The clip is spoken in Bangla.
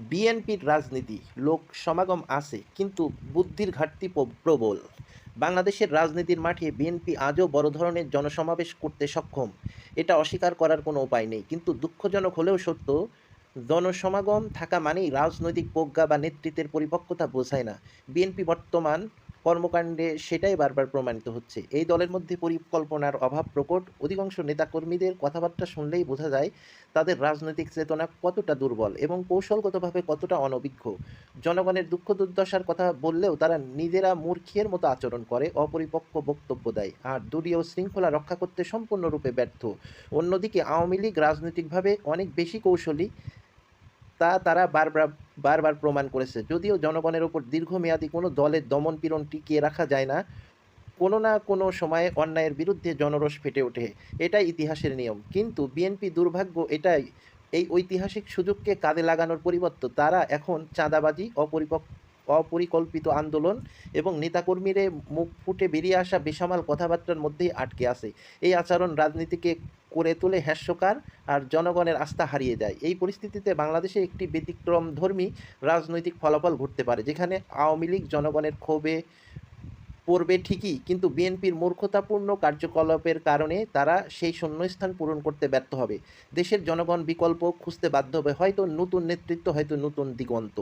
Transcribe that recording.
বিএনপির রাজনীতি, লোক সমাগম আছে, কিন্তু বুদ্ধির ঘাটতি প্রবল। বাংলাদেশের রাজনীতির মাঠে বিএনপি আজও বড় ধরনের জনসমাবেশ করতে সক্ষম। এটা অস্বীকার করার কোনো উপায় নেই, কিন্তু দুঃখজনক হলেও সত্য, জনসমাগম থাকা মানেই রাজনৈতিক প্রজ্ঞা বা নেতৃত্বের পরিপক্কতা বোঝায় না। বিএনপি বর্তমান কর্মকাণ্ডে সেটাই বারবার প্রমাণিত হচ্ছে। এই দলের মধ্যে পরিকল্পনার অভাব প্রকট। অধিকাংশ নেতাকর্মীদের কথাবার্তা শুনলেই বোঝা যায়, তাদের রাজনৈতিক চেতনা কতটা দুর্বল এবং কৌশলগতভাবে কতটা অনভিজ্ঞ। জনগণের দুঃখ দুর্দশার কথা বললেও তারা নিজেরা মূর্খের মতো আচরণ করে, অপরিপক্ক বক্তব্য দেয় আর দলীয় শৃঙ্খলা রক্ষা করতে সম্পূর্ণরূপে ব্যর্থ। অন্যদিকে আওয়ামী লীগ রাজনৈতিকভাবে অনেক বেশি কৌশলী, তা তারা বারবার বারবার প্রমাণ করেছে। যদিও জনগণের ওপর দীর্ঘমেয়াদী কোনো দলের দমন পীড়ন টিকিয়ে রাখা যায় না, কোনো না কোনো সময়ে অন্যায়ের বিরুদ্ধে জনরস ফেটে ওঠে। এটাই ইতিহাসের নিয়ম। কিন্তু বিএনপি দুর্ভাগ্য এটাই, এই ঐতিহাসিক সুযোগকে কাজে লাগানোর পরিবর্তে তারা এখন চাঁদাবাজি অপরিপক অপরিকল্পিত আন্দোলন এবং নেতাকর্মীরে মুখ ফুটে বেরিয়ে আসা বেসামাল কথাবার্তার মধ্যেই আটকে আছে। এই আচরণ রাজনীতিকে করে তোলে হ্যাস্যকার আর জনগণের আস্থা হারিয়ে যায়। এই পরিস্থিতিতে বাংলাদেশে একটি ব্যতিক্রম ধর্মী রাজনৈতিক ফলাফল ঘটতে পারে, যেখানে আওয়ামী লীগ জনগণের ক্ষোভে পড়বে ঠিকই, কিন্তু বিএনপির মূর্খতাপূর্ণ কার্যকলাপের কারণে তারা সেই শূন্যস্থান পূরণ করতে ব্যর্থ হবে। দেশের জনগণ বিকল্প খুঁজতে বাধ্য হবে, হয়তো নতুন নেতৃত্ব, হয়তো নতুন দিগন্ত।